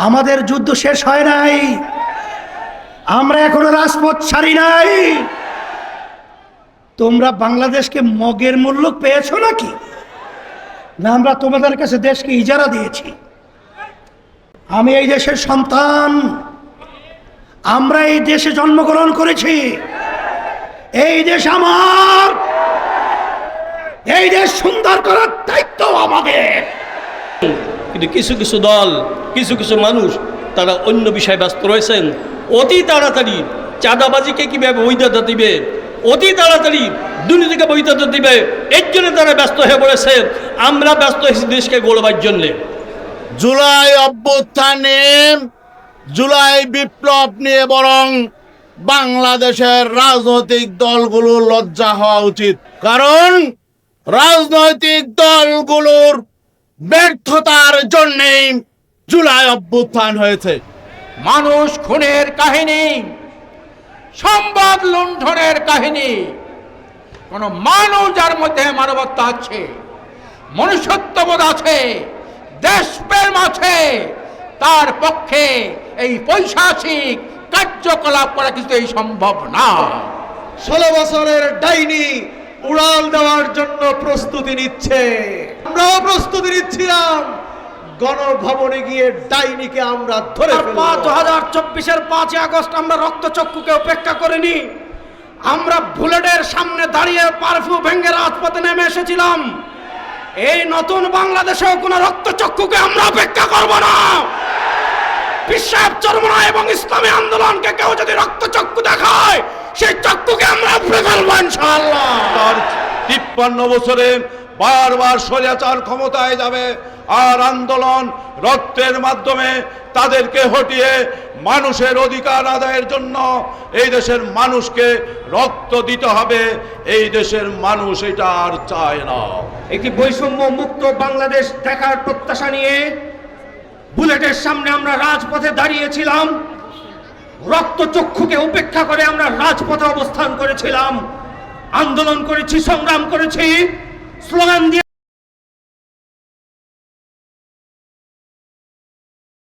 আমাদের যুদ্ধ শেষ হয় নাই। আমরা এখনও রাজপথ ছাড়ি নাই। তোমরা বাংলাদেশকে মগের মূল্য পেয়েছ নাকি? না, আমরা তোমাদের কাছে দেশকে ইজারা দিয়েছি। আমি এই দেশের সন্তান। আমরা এই দেশে জন্মগ্রহণ করেছি। এই দেশ আমার। এই দেশ সুন্দর করার দায়িত্ব আমাদের। কিন্তু কিছু কিছু দল কিছু কিছু মানুষ তারা অন্য বিষয়ে ব্যস্ত রয়েছেন। অতি তাড়াতাড়ি চাঁদাবাজিকে কীভাবে বৈধতা দিবে? অতি তাড়াতাড়ি দুর্নীতিকে বৈধতা দিবে? এর জন্য তারা ব্যস্ত হয়ে পড়েছে। আমরা ব্যস্ত হয়েছি দেশকে গড়বার জন্যে। জুলাই অভ্যুত্থানে, জুলাই বিপ্লব নিয়ে বরং বাংলাদেশের রাজনৈতিক দলগুলো লজ্জা হওয়া উচিত। কারণ রাজনৈতিক দলগুলোর ব্যর্থতার জন্যেই জুলাই অভ্যুত্থান হয়েছে। মানুষ খুনের কাহিনী সম্বাদ লুণ্ঠনের কাহিনী কোন মানুষ যার মধ্যে মানবত্ব আছে মনুষ্যত্ববোধ আছে দেশপ্রেম আছে তার পক্ষে এই পৈশাচিক কার্যকলাপ করা এই সম্ভব না। ষোলো বছরের ডাইনি উড়াল দেওয়ার জন্য প্রস্তুতি নিচ্ছে। আমরাও প্রস্তুতি নিচ্ছিলাম। গণভবনে গিয়ে ডাইনিকে আমরা ধরে। পাঁচ হাজার চব্বিশের পাঁচই আগস্ট আমরা রক্তচক্ষুকে উপেক্ষা করিনি। আমরা বুলেটের সামনে দাঁড়িয়ে পারফিউ ভেঙ্গে রাজপথে নেমে এসেছিলাম। এই নতুন বাংলাদেশেও কোনো রক্তচক্ষুকে আমরা অপেক্ষা করব না। বিশ্বাস চরমনা এবং ইসলামী আন্দোলনকে কেউ যদি রক্তচক্ষু তিপ্পান্ন বছরে বারবার স্বৈরাচার ক্ষমতায় যাবে আর আন্দোলন রক্তের মাধ্যমে তাদেরকে হটিয়ে মানুষের অধিকার আদায়ের জন্য এই দেশের মানুষকে রক্ত দিতে হবে। এই দেশের মানুষ এটা আর চায় না। একটি বৈষম্য মুক্ত বাংলাদেশ দেখার প্রত্যাশা নিয়ে বুলেটের সামনে আমরা রাজপথে দাঁড়িয়েছিলাম। রক্তচক্ষুকে উপেক্ষা করে আমরা রাজপথে অবস্থান করেছিলাম। আন্দোলন করেছি সংগ্রাম করেছি স্লোগান দিয়ে